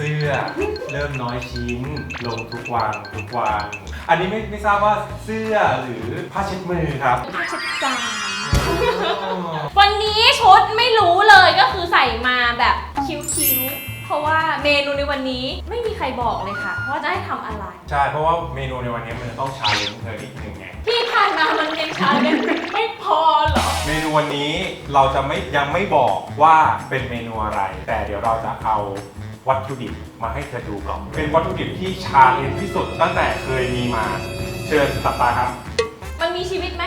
สื้อ เริ่มน้อยชิ้น ลงทุกวันทุกวันอันนี้ไม่ไม่ทราบว่าเสื้อหรือผ้าเช็ดมือครับผ้าเช็ดจานวันนี้ชุดไม่รู้เลยก็คือใส่มาแบบคิ้วๆ เพราะว่าเมนูในวันนี้ไม่มีใครบอกเลยค่ะ ว่าจะให้ทำอะไร ใช่เพราะว่าเมนูในวันนี้มันจะต้องชาเลนจ์เธอนิดนึงไงที่ผ่านมามันยังชาเลนจ์ไม่พอเหรอ เมนูวันนี้เราจะไม่ยังไม่บอกว่าเป็นเมนูอะไร แต่เดี๋ยวเราจะเอา วัตถุดิบมาให้เธอดูก่อน เป็นวัตถุดิบที่ชาเลนจ์ที่สุดตั้งแต่เคยมีมา เชิญตับตาครับ มันมีชีวิตไหม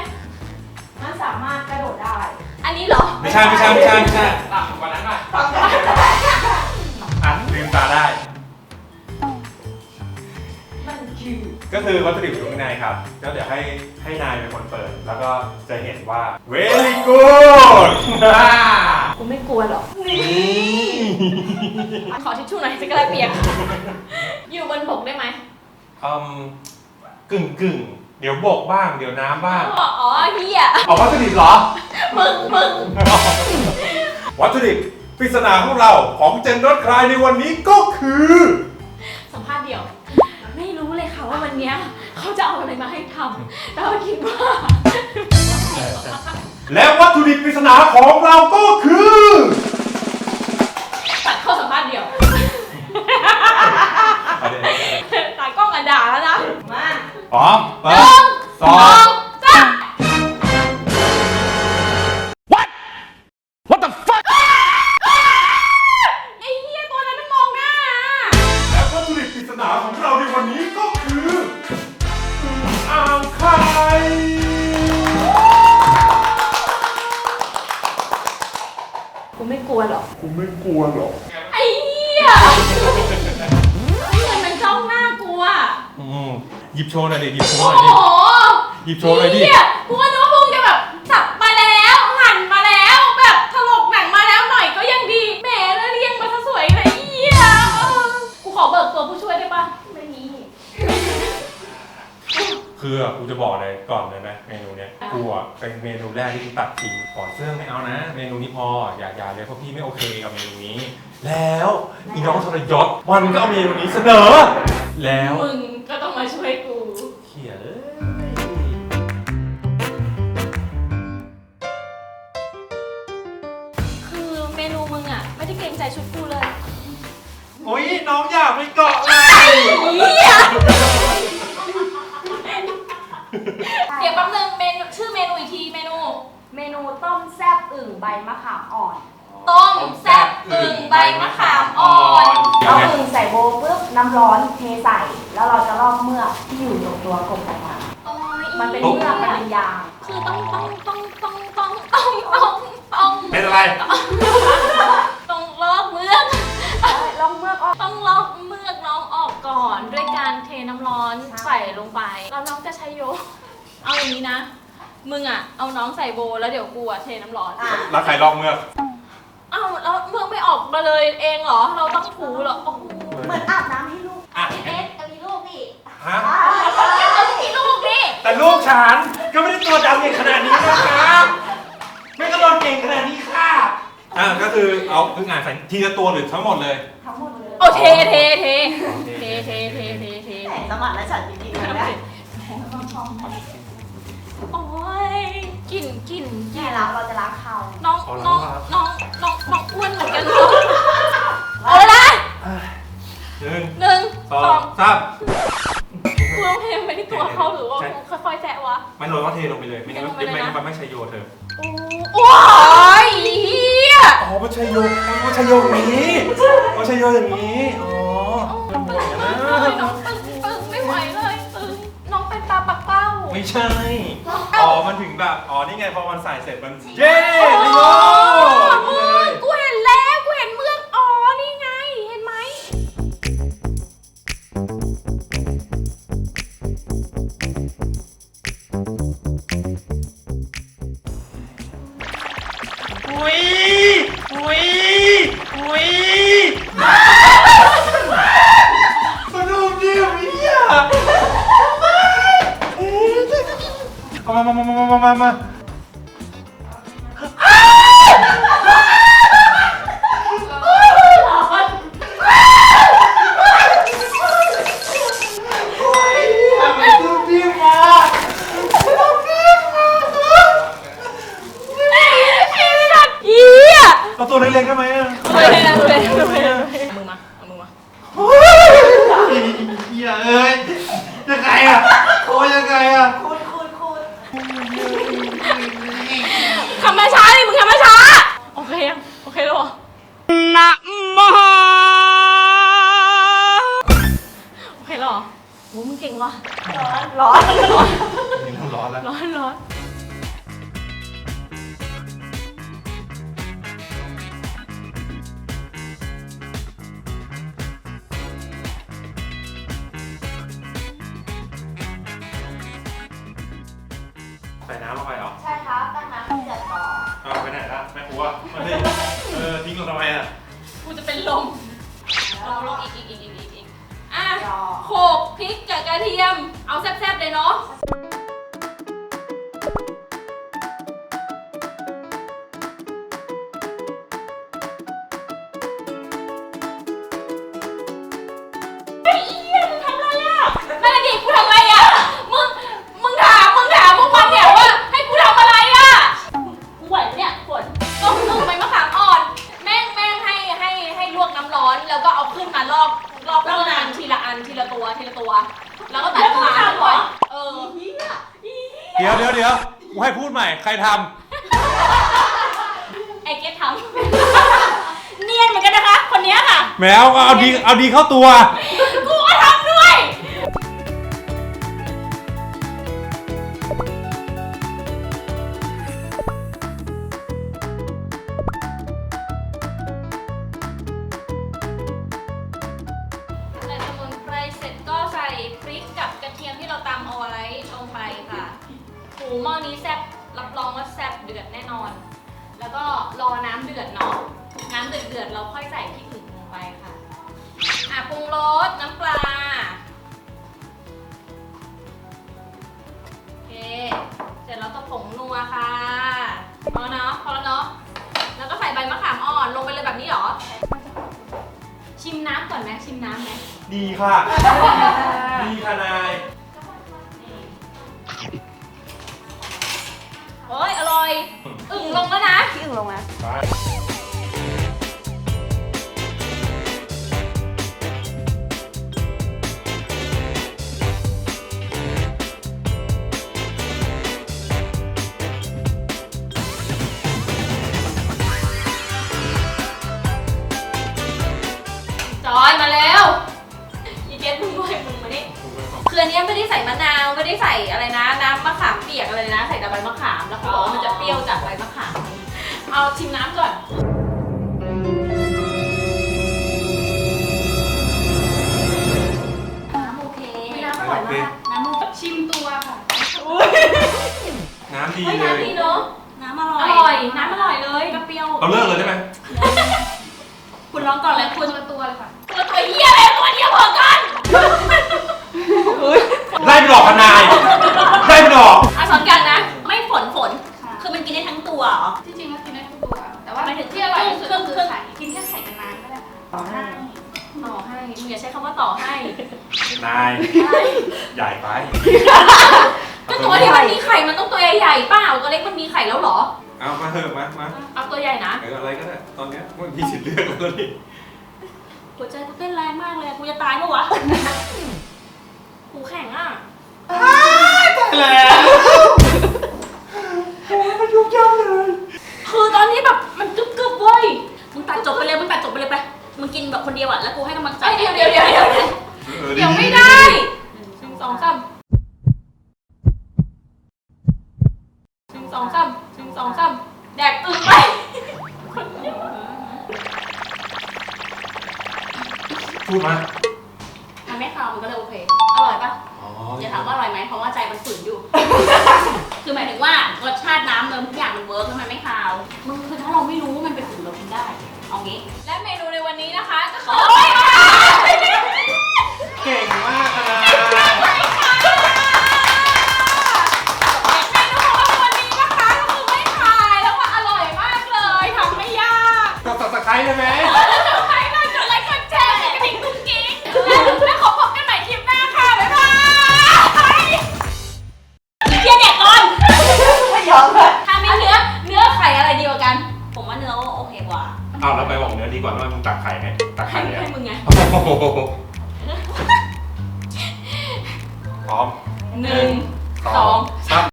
มันสามารถกระโดดได้ อันนี้เหรอไม่ใช่ไม่ใช่ไม่ใช่ไม่ใช่ต่ำกว่านั้นหน่อยอะลืมตาได้ มันคือก็คือวัตถุดิบอยู่ข้างในครับก็เดี๋ยวให้ให้นายเป็นคนเปิด แล้วก็จะเห็นว่า very good กูไม่กลัวหรอก ขอทิชชู่หน่อยจะกระไรเปียก อยู่บนบกได้ไหมอืมกึ่งกึ่งๆเดี๋ยวบกบ้าง เดี๋ยวน้ำบ้างอ๋ออ๋อเฮียเอาวัตถุดิบเหรอ มึงมึงวัตถุดิบปริศนาของเราของเจนรถคลายในวันนี้ก็คือ สัมภาษณ์เดียว ไม่รู้เลยค่ะว่าวันเนี้ยเขาจะเอาอะไรมาให้ทำแต่ว่าคิดว่า และวัตถุดิบปริศนาของเราก็คือ พร้อมหเปินึ่ดงสองสาม What the fuck ไอ้เหี้ยตัวนั้นมันมองหน้าและวัตถุดิบปริศนาของเราในวันนี้ก็คืออึ่งอ่างไข่กูไม่กลัวหรอกกูไม่กลัวหรอก ไอ้เหี้ยไอ้เงินมันจ้องหน้ากูอะอืม หยิบโชว์หน่อยดิหยิบโชว์โอ้หน่อยดิโหหยิบโชว์หน่อยดิเหี้ยกูก็นึกว่าพวกมึงจะแบบสับมาแล้วหั่นมาแล้วแบบถลกหนังมาแล้วหน่อยก็ยังดีแหมแล้วเรียงมาซะสวยเลยไอ้เหี้ยเออกูขอเบิกตัวผู้ช่วยได้ปะไม่มี คือกูจะบอกเลยก่อนเลยนะเมนูเนี้ยกูอะเป็นเมนูแรกที่กูตัดทิ้งก่อนเสื้อไม่เอานะ เมนูนี้พออย่าอย่าเลยเพราะพี่ไม่โอเคกับเมนูนี้ แล้วอีน้องทรยศมันก็เอาเมนูนี้เสนอ แล้วมึง ไม่ได้เกรงใจชุดกูเลยโอ้ยน้องอยากไปเกาะเลยเหี้ยเดี๋ยวแป๊บนึงเมนูชื่อเมนูอีกทีเมนู เมนูต้มแซบอึ่งใบมะขามอ่อน ต้มแซ่บอึ่งใบมะขามอ่อนเดี๋ยวเอาไงอึ่งใส่โบว์ปุ๊บน้ำร้อนเทใส่ แล้วเราจะลอกเมือกที่อยู่ตรงตัวกบออกมา โอ้ยมันเป็นเมือกมันเป็นยางคือต้องต้องต้องต้องต้องต้องต้องต้อง เป็นอะไรต้องลอก เมือกลอกเมือกออก ต้องลอกเมือกน้องออกก่อน ด้วยการเทน้ำร้อนใส่ลงไป แล้วน้องจะใช้โยเอาอย่างนี้นะ มึงอะ เอาน้องใส่โบว์แล้วเดี๋ยวกูอะเทน้ำร้อน อะแล้วใครลอกเมือกเอ้าแล้วเมือกไม่ออกมาเลยเองเหรอ เราต้องถูเหรอ โอ้โหเหมือนอาบน้ำให้ลูกอะเอ๊ะเอามีลูกนี่ฮะอ่าเอาที่ลูกนี่ แต่ลูกฉันก็ไม่ได้ตัวดำเก่งขนาดนี้นะครับ ไม่ก็โดนเก่งขนาดนี้ค่ะ อะก็คือเอาเพิ่งอ่านใส่ทีละตัวหรือทั้งหมดเลย ทั้งหมดเลยโอ้เทเทเทเทเทเทเทเทแหมสมัครและฉันจริงๆเลยนะ โอ้ยกลิ่นกลิ่นกลิ่แม่นล้างเราจะล้างเขาน้องเอาละน้องครับน้องน้องน้องอ้วนเหมือนกันเนาะเอาเลยนะหนึ่งหนึ่งสสอองงสามกูต้องเทไปที่ตัวเขาหรือว่าใช่กูค่อยๆแซะวะไม่โรยต้องเทลงไปเลย ไม่งั้นเทลงไปเลยไม่นะงั้นมันไม่ใช่โยเธอ โอ้ยเฮียอ๋อมันใช่โยมันใช่โยอย่างนี้มันใช่โยอย่างนี้ อ๋อน้องตึงเลยน้องตึงตึงไม่ไหวเลยตึงน้องเป็นตาปักเป้าไม่ใช่น้องอ๋เอ้าอมันถึงแบบ อ๋อ นี่ไงพอมันใส่เสร็จมัน เย้โอ้ อุ้ยอุ้ยอุ้ยสนุกดีอะเนี่ยเอามามามามามามาเอา งเก่งว่ะร้อน ร้อน นี่เริ่มร้อนแล้ว ร้อน ร้อน ใส่น้ำลงไปเหรอใช่ครับตั้งน้ำให้เดือดก่อนเอาไปไหนละแม่ครัวมาดิเออทิ้งลงทำไมอะกูจะเป็นลมลงลงอีกอีกอีกอีก อีกอีกอะรอโขลกพริกกับกระเทียม เอาแซ่บๆเลยเนาะ ทไอเกตทำ เนียนเหมือนกันนะคะ คนเนี้ยค่ะำแมวเอาดีเอาดีเข้าตัว กูก็ทำด้วยใส่สมุนไพรเสร็จก็ใส่พริกกับกระเทียมที่เราตำเอาไว้ลงไปค่ะ หูหม้อนี้แซ่บ รับรองว่าแซ่บเดือดแน่นอน แล้วก็รอน้ำเดือดเนาะ น้ำเดือดเดือดๆเราค่อยใส่พริกถึงลงไปค่ะ อะปรุงรสน้ำปลา โอเค เสร็จแล้วก็ผงนัวค่ะพอแล้วเนาะพอแล้วเนาะ แล้วก็ใส่ใบมะขามอ่อนลงไปเลยแบบนี้เหรอ ชิมน้ำก่อนไหมชิมน้ำไหม ดีค่ะ ดีค่ะนาย งลงแล้วนะ พี่อึ่งลงนะ ไป ยกอะไรนะใส่แต่ใบมะขาม แล้วเขาบอกว่ามันจะเปรี้ยวจากใบมะขาม เอาชิมน้ำก่อน ตัวเหรอที่จริงก็กินได้ทุกตัว แต่ว่าหมายถึงที่อร่อยที่สุดเครื่ก็องคือเครื่องไข่กินแค่ไข่กับน้ำก็ได้ค่ะต่อให้ต่อให้มึงอย่าใช้คำว่าต่อให้ นาย ใหญ่ไป ก็ตัวที่มันมีไข่มันต้องตัวใหญ่ๆเปล่าตัวเล็กมันมีไข่แล้วเหรอ เอามาเถอะมามาเอาตัวใหญ่นะเอออะไรก็ได้ตอนเนี้ยมันมีสิทธิ์เลือกแล้วนี่หัวใจกูเต้นแรงมากเลยอะกูจะตายปะวะกูแข็งอะแล้วโอ้ยมันยุบยับเลย คือตอนนี้แบบมันกึบกึบๆเว้ย มึงตัด จบไปเลยมึงตัดจบไปเลยไปมึงกินแบบคนเดียวอะแล้วกูให้กำลังใจเดี๋ยวเดี๋ยวเดี๋ยวเดี๋ยวออเดี๋ยวไม่ได้หนึ่งสองสามหนึ่งสองสามหนึ่งสองสามแดกอึไปพูดมามันไม่คาวมันก็เลยโอเค อร่อยปะอ๋ออย่าถามว่าอร่อยไหมเพราะว่าใจมันฝืนอยู่ คือหมายถึงว่ารสชาติน้ำเนิมทุกอย่างมันเวิร์กแล้วมันไม่คาว มึงคือถ้าเราไม่รู้ว่ามันเป็นฝื นี้ และเมนูในวันนี้นะคะก็คือ ไข่เลยให้อะมึงไง โอ้โหพร้อมหนึ่งสองซับซั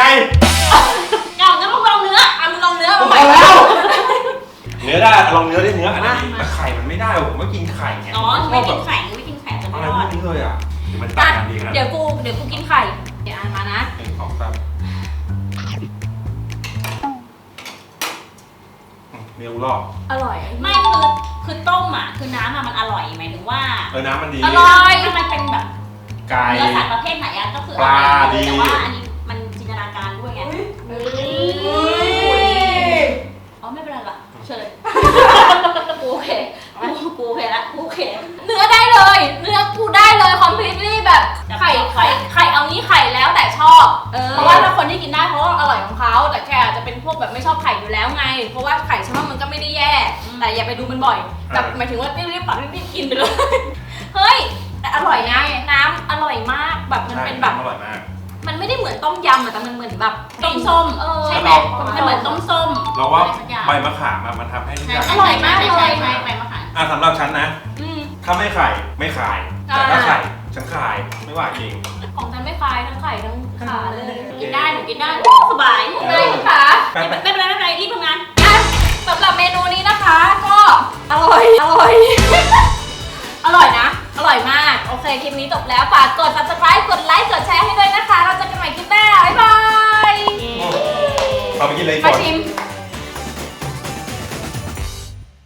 ไงเอางั้นมึงลองเนื้ออะมึงลองเนื้อผมมาใหม่เอาแล้ว เนื้อได้ลองเนื้อได้เนื้ออันนี้แต่ไข่มันไม่ได้ผมไม่กินไข่ไงอ๋อชไม่อบแบกินบไข่ไม่กินไข่จะอะไม่ไรรพอวดกนี้เลยอะเดี๋ยวมันต่างกันดีนะเดี๋ยวกูเดี๋ยวกูกินไข่เดี๋ยวอ่านมานะ หนึ่งสองสามอืมเนื้อกูรอบอร่อยไม่คือคือต้มอะคือน้ำอะมันอร่อยหมายถึงว่า เออน้ำมันดี อร่อย ถ้ามันเป็นแบบไก่ เนื้อสัตว์ประเภทไหนอะก็คือปลาอร่อยดี แต่ว่าอันนี้มันจิน อเคละกูโอเค เนื้อได้เลย เนื้อกูได้เลย completely แบบไข่ไข่ไข่เอานี้ไข่แล้วแต่ชอบ เออ เพราะว่าถ้าคนที่กินได้เพราะว่าอร่อยของเขาแต่แค่อาจจะเป็นพวกแบบไม่ชอบไข่อยู่แล้วไง เพราะว่าไข่ฉันว่ามันก็ไม่ได้แย่ แต่อย่าไปดูมันบ่อยแต่หมายถึงว่ารีบๆปัดรีบๆกินไปเลย เฮ้ยแต่อร่อยนะน้ำอร่อยมากแบบมันใช่เป็นแบบอร่อยมาก มันไม่ได้เหมือนต้มยำอะแต่มันเหมือนแบบต้มส้มเออใช่ไหมแล้วเรามันเหมือนต้มส้มเราว่าอะไรสักอย่างใบมะขามอะมันทำให้ทุกอย่างอร่อยมากเลยใช่ใช่ใบมะขามอะสำหรับฉันนะอืมถ้าไม่ไข่ไม่ขายแต่ถ้าอ่าไข่ฉันขายไม่ว่าจริง ของฉันไม่คลายทั้งไข่ทั้งขาเลยกินได้หนูกินได้สบายได้นะคะไปไม่ไปเป็นไรไม่เป็นไรรีบทำงานอะสำหรับเมนูนี้นะคะ ก็อร่อยอร่อยอร่อยนะ อร่อยมาก โอเค คลิปนี้จบแล้ว ฝากกด subscribe กดไลค์ กดแชร์ให้ด้วยนะคะ เราเจอกันใหม่คลิปหน้า บ๊ายบาย เอาไปกินเลยฝมาน ชิม